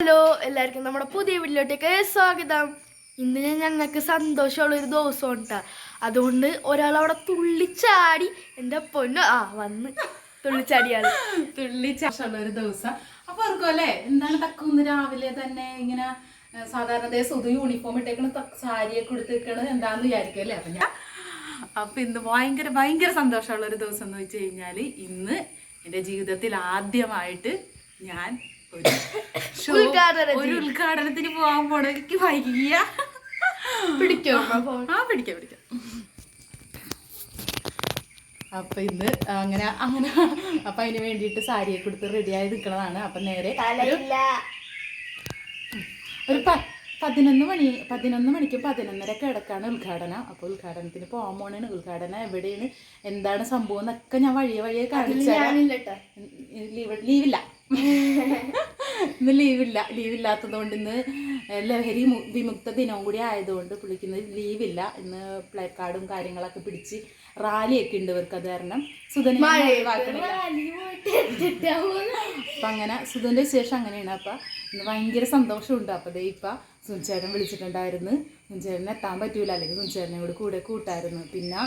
Hello എല്ലാവർക്കും നമ്മുടെ പുതിയ വീട്ടിലോട്ടേക്ക് സ്വാഗതം. ഇന്ന് ഞാൻ ഞങ്ങൾക്ക് സന്തോഷമുള്ള ഒരു ദിവസം ഉണ്ടാ അതുകൊണ്ട് ഒരാൾ അവിടെ തുള്ളിച്ചാടി എന്റെ പൊന്നു. ആ വന്ന് തുള്ളിച്ചാടിയാണ്. തുള്ളി ചാഷുള്ള ഒരു ദിവസം. അപ്പൊ ഓർക്കും അല്ലേ എന്താണ് തക്കൊന്ന് രാവിലെ തന്നെ ഇങ്ങനെ സാധാരണ സുധു യൂണിഫോം ഇട്ടേക്കണ സാരിയൊക്കെ കൊടുത്തേക്കണത് എന്താന്ന് വിചാരിക്കും അല്ലേ? അപ്പൊ ഞാൻ അപ്പൊ ഇന്ന് ഭയങ്കര ഭയങ്കര സന്തോഷമുള്ള ഒരു ദിവസം എന്ന് വെച്ച് കഴിഞ്ഞാൽ ഇന്ന് എന്റെ ജീവിതത്തിൽ ആദ്യമായിട്ട് ഞാൻ ഒരു ഉദ്ഘാടനത്തിന്. പോവാൻ പോണെനിക്ക് പോകാൻ പോണ എനിക്ക് വൈകിയ പിടിക്കോ? ആ പിടിക്കാം പിടിക്കാം. അപ്പൊ ഇന്ന് അങ്ങനെ അങ്ങനെ അപ്പൊ അതിന് വേണ്ടിയിട്ട് സാരിയെ കൊടുത്ത് റെഡിയായി നിൽക്കുന്നതാണ് അപ്പൊ നേരെ ഒരു പതിനൊന്ന് മണി പതിനൊന്ന് മണിക്ക് പതിനൊന്നര കിടക്കാണ് ഉദ്ഘാടനം. അപ്പോൾ ഉദ്ഘാടനത്തിന് പോകാൻ പോണാണ്. ഉദ്ഘാടനം എവിടെയാണ്? എന്താണ് സംഭവം എന്നൊക്കെ ഞാൻ വഴിയെ വഴിയെ കാണിച്ചു ലീവില്ല. ഇന്ന് ലീവില്ല ലീവില്ലാത്തത് കൊണ്ട് ഇന്ന് ലഹരി വിമുക്ത ദിനവും കൂടി ആയതുകൊണ്ട് പുള്ളിക്കുന്ന ലീവില്ല. ഇന്ന് പ്ലേ കാർഡും കാര്യങ്ങളൊക്കെ പിടിച്ച് റാലിയൊക്കെ ഉണ്ട് ഇവർക്ക് അത് കാരണം. സുധനെ അപ്പൊ അങ്ങനെ സുധന്റെ വിശേഷം അങ്ങനെയാണ്. അപ്പൊ ഇന്ന് ഭയങ്കര സന്തോഷമുണ്ട്. അപ്പൊ ദേ ഇപ്പൊ സുഞ്ചേരൻ വിളിച്ചിട്ടുണ്ടായിരുന്നു. സുനിച്ചേട്ടന് എത്താൻ പറ്റൂല. അല്ലെങ്കിൽ സുനിച്ചേട്ടനെ കൂടെ കൂടെ കൂട്ടായിരുന്നു. പിന്നെ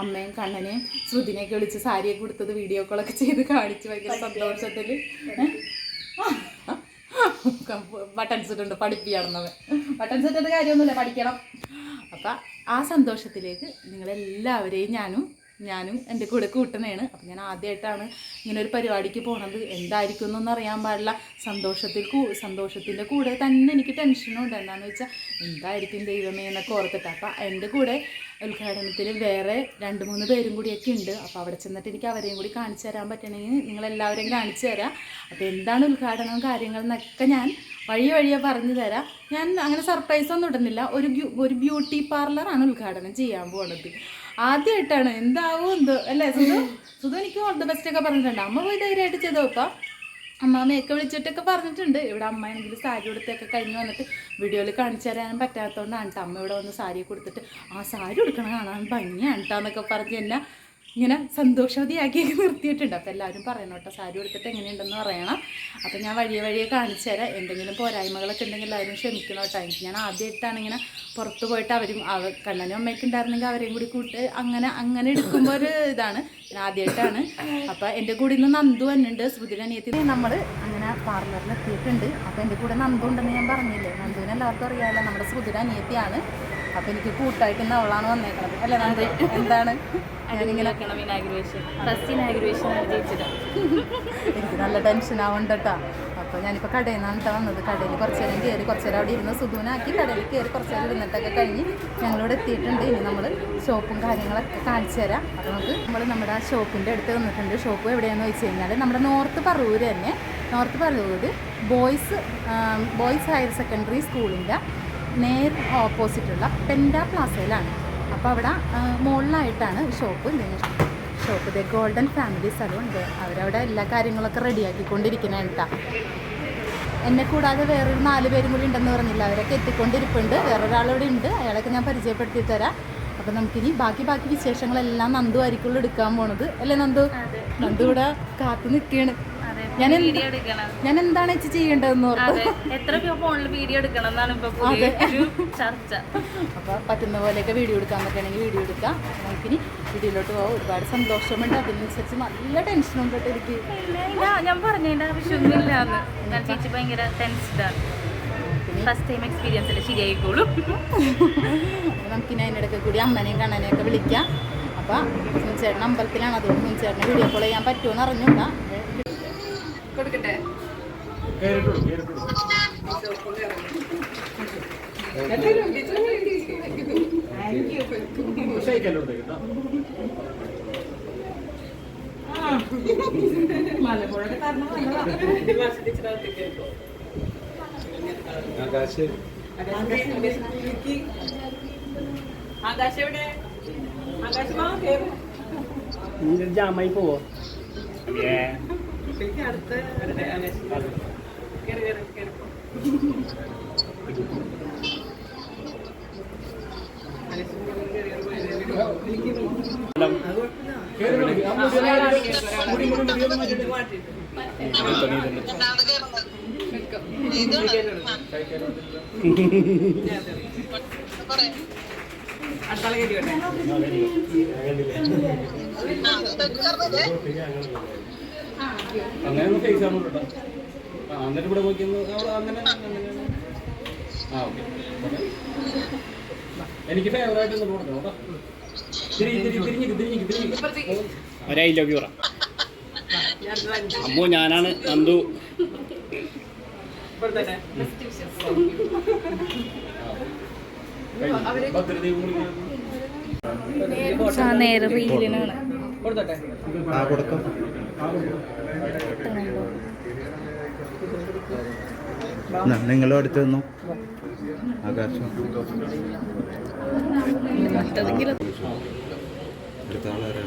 അമ്മയും കണ്ണനെയും ശ്രുതിനെയൊക്കെ വിളിച്ച് സാരിയൊക്കെ കൊടുത്തത് വീഡിയോ കോളൊക്കെ ചെയ്ത് കാണിച്ച് ഭയങ്കര സന്തോഷത്തിൽ ബട്ടൺസ് ഇട്ടുണ്ട് പഠിപ്പിയാണെന്നവൻ. ബട്ടൺസ് ഇട്ടത് കാര്യമൊന്നുമില്ല പഠിക്കണം. അപ്പം ആ സന്തോഷത്തിലേക്ക് നിങ്ങളെല്ലാവരെയും ഞാനും ഞാനും എന്റെ കൂടെ കൂട്ടുന്നതാണ്. അപ്പം ഞാൻ ആദ്യമായിട്ടാണ് ഇങ്ങനെ ഒരു പരിപാടിക്ക് പോണത്. എന്തായിരിക്കും എന്നൊന്നും അറിയാൻ പാടില്ല. സന്തോഷത്തിൽ കൂ സന്തോഷത്തിന്റെ കൂടെ തന്നെ എനിക്ക് ടെൻഷനും ഉണ്ട്. എന്താണെന്ന് വെച്ചാൽ എന്തായിരിക്കും ദൈവമേ എന്നൊക്കെ ഓർത്തിട്ട്. അപ്പം എന്റെ കൂടെ ഉദ്ഘാടനത്തിൽ വേറെ രണ്ട് മൂന്ന് പേരും കൂടിയൊക്കെ ഉണ്ട്. അപ്പോൾ അവിടെ ചെന്നിട്ട് എനിക്ക് അവരെയും കൂടി കാണിച്ചു തരാൻ പറ്റണമെങ്കിൽ നിങ്ങളെല്ലാവരെയും കാണിച്ചു തരാം. അപ്പോൾ എന്താണ് ഉദ്ഘാടനവും കാര്യങ്ങൾ എന്നൊക്കെ ഞാൻ വഴി വഴിയെ പറഞ്ഞു തരാം. ഞാൻ അങ്ങനെ സർപ്രൈസ് ഒന്നും ഇടുന്നില്ല. ഒരു ഒരു ബ്യൂട്ടി പാർലറാണ് ഉദ്ഘാടനം ചെയ്യാൻ പോണത്. ആദ്യമായിട്ടാണ് എന്താവും എന്തോ. അല്ലേ സുധു? സുധു എനിക്ക് ഓൾ ദ ബെസ്റ്റ് ഒക്കെ പറഞ്ഞിട്ടുണ്ട്. അമ്മ പോയി ധൈര്യമായിട്ട് ചെയ്തോ ഇപ്പം അമ്മാമ്മയൊക്കെ വിളിച്ചിട്ടൊക്കെ പറഞ്ഞിട്ടുണ്ട്. ഇവിടെ അമ്മയാണെങ്കിൽ സാരി കൊടുത്തൊക്കെ കഴിഞ്ഞ് വന്നിട്ട് വീഡിയോയിൽ കാണിച്ചു തരാനും പറ്റാത്തതുകൊണ്ടാണ് അമ്മ ഇവിടെ വന്ന് സാരി കൊടുത്തിട്ട് ആ സാരി കൊടുക്കണ കാണാൻ ഭംഗിയാണ് കേട്ടോ എന്നൊക്കെ പറഞ്ഞ് എന്നെ ഇങ്ങനെ സന്തോഷവതിയാക്കിയൊക്കെ നിർത്തിയിട്ടുണ്ട്. അപ്പോൾ എല്ലാവരും പറയണം കേട്ടോ സാരി കൊടുത്തിട്ട് എങ്ങനെയുണ്ടെന്ന് പറയണം. അപ്പോൾ ഞാൻ വഴിയെ വഴിയെ കാണിച്ചു തരാം. എന്തെങ്കിലും പോരായ്മകളൊക്കെ ഉണ്ടെങ്കിൽ എല്ലാവരും ക്ഷമിക്കണം കേട്ടോ. എനിക്ക് ഞാൻ ആദ്യമായിട്ടാണ് ഇങ്ങനെ പുറത്ത് പോയിട്ട് അവരും അവ കണ്ണനും അമ്മയൊക്കെ ഉണ്ടായിരുന്നെങ്കിൽ അവരെയും കൂടി കൂട്ട് അങ്ങനെ അങ്ങനെ എടുക്കുമ്പോൾ ഒരു ഇതാണ്. ഞാൻ ആദ്യമായിട്ടാണ്. അപ്പോൾ എന്റെ കൂടെ ഇന്ന് നന്ദു തന്നെയുണ്ട് ശ്രുതിയുടെ അനിയത്തി നമ്മൾ അങ്ങനെ പാർലറിൽ എത്തിയിട്ടുണ്ട്. അപ്പോൾ എന്റെ കൂടെ നന്ദു ഉണ്ടെന്ന് ഞാൻ പറഞ്ഞില്ലേ? നന്ദുവിനെ എല്ലാവർക്കും അറിയാമല്ലോ നമ്മുടെ ശ്രുതിയുടെ അപ്പോൾ എനിക്ക് കൂട്ടായിട്ട് അവളാണ് വന്നേക്കണത്. അല്ലേ എന്താണ്? എനിക്ക് നല്ല ടെൻഷൻ ആവണ്ടട്ടാ. അപ്പൊ ഞാനിപ്പോ കടയിൽ നിന്നാണ് കേട്ടോ വന്നത്. കടയിൽ കുറച്ച് നേരം കയറി കുറച്ച് നേരം അവിടെ ഇരുന്ന് സുധുവിനാക്കി കടയിൽ കയറി കുറച്ച് നേരം ഇരുന്നിട്ടൊക്കെ കഴിഞ്ഞ് ഞങ്ങളിവിടെ എത്തിയിട്ടുണ്ട്. ഇനി നമ്മൾ ഷോപ്പും കാര്യങ്ങളൊക്കെ കാണിച്ചു തരാം. അപ്പോൾ നമുക്ക് നമ്മൾ നമ്മുടെ ആ ഷോപ്പിന്റെ അടുത്ത് വന്നിട്ടുണ്ട്. ഷോപ്പ് എവിടെയാണെന്ന് വെച്ച് കഴിഞ്ഞാൽ നമ്മുടെ നോർത്ത് പറവൂർ തന്നെ. North Paravur boys boys higher secondary സ്കൂളിന്റെ നേർ ഓപ്പോസിറ്റുള്ള പെൻഡ പ്ലാസയിലാണ്. അപ്പോൾ അവിടെ മുകളിലായിട്ടാണ് ഷോപ്പ് ഷോപ്പ്. ദേ ഗോൾഡൻ ഫാമിലി സ്ഥലം ഉണ്ട് അവരവിടെ എല്ലാ കാര്യങ്ങളൊക്കെ റെഡിയാക്കിക്കൊണ്ടിരിക്കുന്ന കേട്ടാ. എന്നെ കൂടാതെ വേറൊരു നാല് പേരും കൂടി ഉണ്ടെന്ന് പറഞ്ഞില്ല. അവരൊക്കെ എത്തിക്കൊണ്ടിരിപ്പുണ്ട് വേറൊരാളിവിടെ ഉണ്ട്. അയാളൊക്കെ ഞാൻ പരിചയപ്പെടുത്തി തരാം. അപ്പം നമുക്കിനി ബാക്കി ബാക്കി വിശേഷങ്ങളെല്ലാം നന്ദു ആയിരിക്കുള്ളൂ എടുക്കാൻ പോണത്. അല്ലേ നന്ദു? നന്ദു ഇവിടെ കാത്തു നിൽക്കുകയാണ്. ഞാൻ വീഡിയോ എടുക്കണം. ഞാൻ എന്താണ് വെച്ച് ചെയ്യേണ്ടതെന്ന് അതെ എത്ര ഫോണിൽ വീഡിയോ എടുക്കണം എന്നാണ് ഇപ്പൊ പുതിയ ഒരു ചർച്ച. അപ്പോൾ പറ്റുന്ന പോലെയൊക്കെ വീഡിയോ എടുക്കാൻ പറ്റുകയാണെങ്കിൽ വീഡിയോ എടുക്കാം. നമുക്കിനി വീഡിയോയിലോട്ട് പോകാം ഒരുപാട് സന്തോഷമുണ്ട്. അതിനനുസരിച്ച് നല്ല ടെൻഷനും പെട്ട് എനിക്ക് ഇല്ല, ഞാൻ പറഞ്ഞതിന്റെ ആവശ്യമൊന്നുമില്ല എന്ന് ഞാൻ ചേച്ചി ഭയങ്കര ടെൻസ്ഡാണ് ഫസ്റ്റ് ടൈം എക്സ്പീരിയൻസ് അല്ലേ? ശരിയായിക്കോളും. അപ്പോൾ നമുക്കിനി അതിനിടയ്ക്ക് കൂടി അമ്മനെയും കണ്ണനെയൊക്കെ വിളിക്കാം. അപ്പോൾ ചേട്ടൻ അമ്പലത്തിലാണ്. അതുകൊണ്ട് ചേട്ടനെ വീഡിയോ കോൾ ചെയ്യാൻ പറ്റുമെന്ന് അറിഞ്ഞൂടാ കൊടുക്കട്ടെ? ആകാശ്. ആകാശ് എവിടെ? നീ ജാമായി പോവോ? ശരിക്കും അടുത്ത കയറി കയറി കയറി അടുത്താളെ കയറ്റി വേണ്ടേ അങ്ങനെ ഒന്ന് ഫേസ് ആണ് കേട്ടോ ആ എന്നിട്ട് ഇവിടെ നോക്കിയൊന്ന് അവിടെ അങ്ങനെ അങ്ങനെ. ആ ഓക്കെ എനിക്ക് ഫേവറായിട്ട് ഒന്ന് കൊടുക്കണം കേട്ടോ. ലവ് പറ. അമ്മോ ഞാനാണ് നന്ദു. നേരെ റീലിനാണ്. ആ കൊടുക്കാം. നിങ്ങളും അടുത്ത് നിന്നു? ആകാശം. അടുത്ത ആളാരാ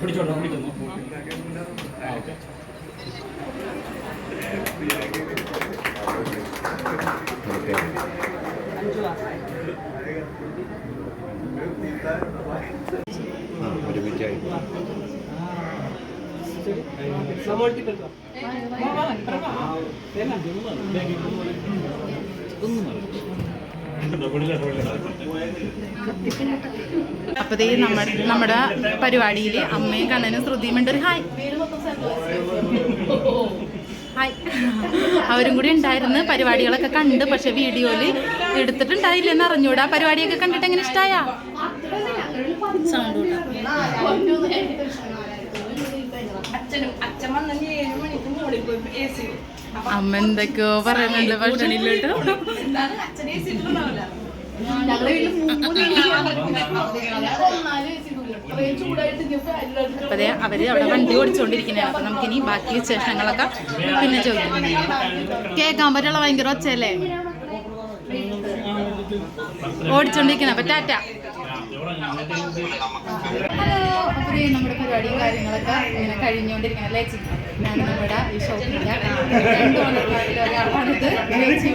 പിടിച്ചോട്ടോ പിടിക്കുന്നു ആ ഓക്കെ ഓക്കെ ആ ഒരുമിച്ചായി അപ്പോൾ ദേ നമ്മുടെ നമ്മുടെ പരിപാടിയിൽ അമ്മയും കണ്ണനും ശ്രുതിയും ഉണ്ട് ഒരു ഹായ്. ഹായ്. അവരും കൂടി ഉണ്ടായിരുന്നു പരിപാടികളൊക്കെ കണ്ട് പക്ഷെ വീഡിയോയിൽ എടുത്തിട്ടുണ്ടായില്ലെന്ന് അറിഞ്ഞൂടാ. പരിപാടിയൊക്കെ കണ്ടിട്ട് എങ്ങനെ ഇഷ്ടമായ സൗണ്ട് അമ്മ എന്തൊക്കെയോ പറയുന്നുണ്ട് ഇല്ലാതെ അപ്പോൾ ദേ അവർ അവിടെ വണ്ടി ഓടിച്ചുകൊണ്ടിരിക്കുന്നതാണ് നമുക്ക് ഇനി ബാക്കി വിശേഷങ്ങളൊക്കെ പിന്നെ ചോദിക്കും. കേൾക്കാൻ പറ്റുള്ള ഭയങ്കര ഒച്ചയല്ലേ? ഓടിച്ചോണ്ടിരിക്കുന്നത് അപ്പൊ ടാറ്റ. ഹലോ അപ്പോൾ നമ്മുടെ പരിപാടിയും കാര്യങ്ങളൊക്കെ ഇങ്ങനെ കഴിഞ്ഞുകൊണ്ടിരിക്കണം അല്ലേ ഞാൻ നമ്മുടെ ഈ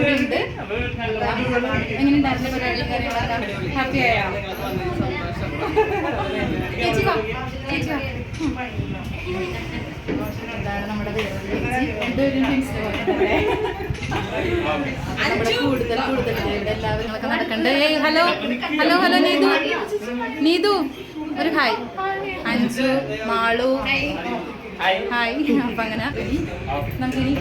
രണ്ട് എങ്ങനെ പരിപാടിയും കാര്യങ്ങളൊക്കെ ഹാപ്പി ആയോ നമ്മുടെ കൂടുതൽ. കൂടുതൽ എല്ലാവരും നടക്കണ്ടേ? Hello hello hello Neethu. Neethu ഒരു ഹായ്. അഞ്ചു മാളു. ഹായ്. അപ്പൊ അങ്ങനെ നമുക്കിനി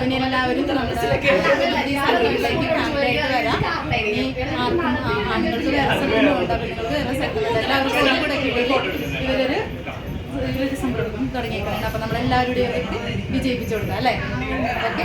പിന്നെ എല്ലാവരും നമ്മുടെ ഈ സ്ഥലങ്ങളിലേക്ക് ഫാമിലിയായിട്ട് വരാം. ഇനി ആർക്കും ആ- ആണുങ്ങൾക്ക് വേറെ സ്ഥലങ്ങളുണ്ട് പെണ്ണുങ്ങൾക്ക് വേറെ സ്ഥലങ്ങളുണ്ട് എല്ലാവർക്കും കൂടെ ഇവരൊരു ഇവരൊരു സംരംഭം തുടങ്ങിയേക്കുന്നുണ്ട്. അപ്പൊ നമ്മളെല്ലാവരുടെയും വിജയിപ്പിച്ചു കൊടുക്കാം അല്ലേ? ഓക്കെ.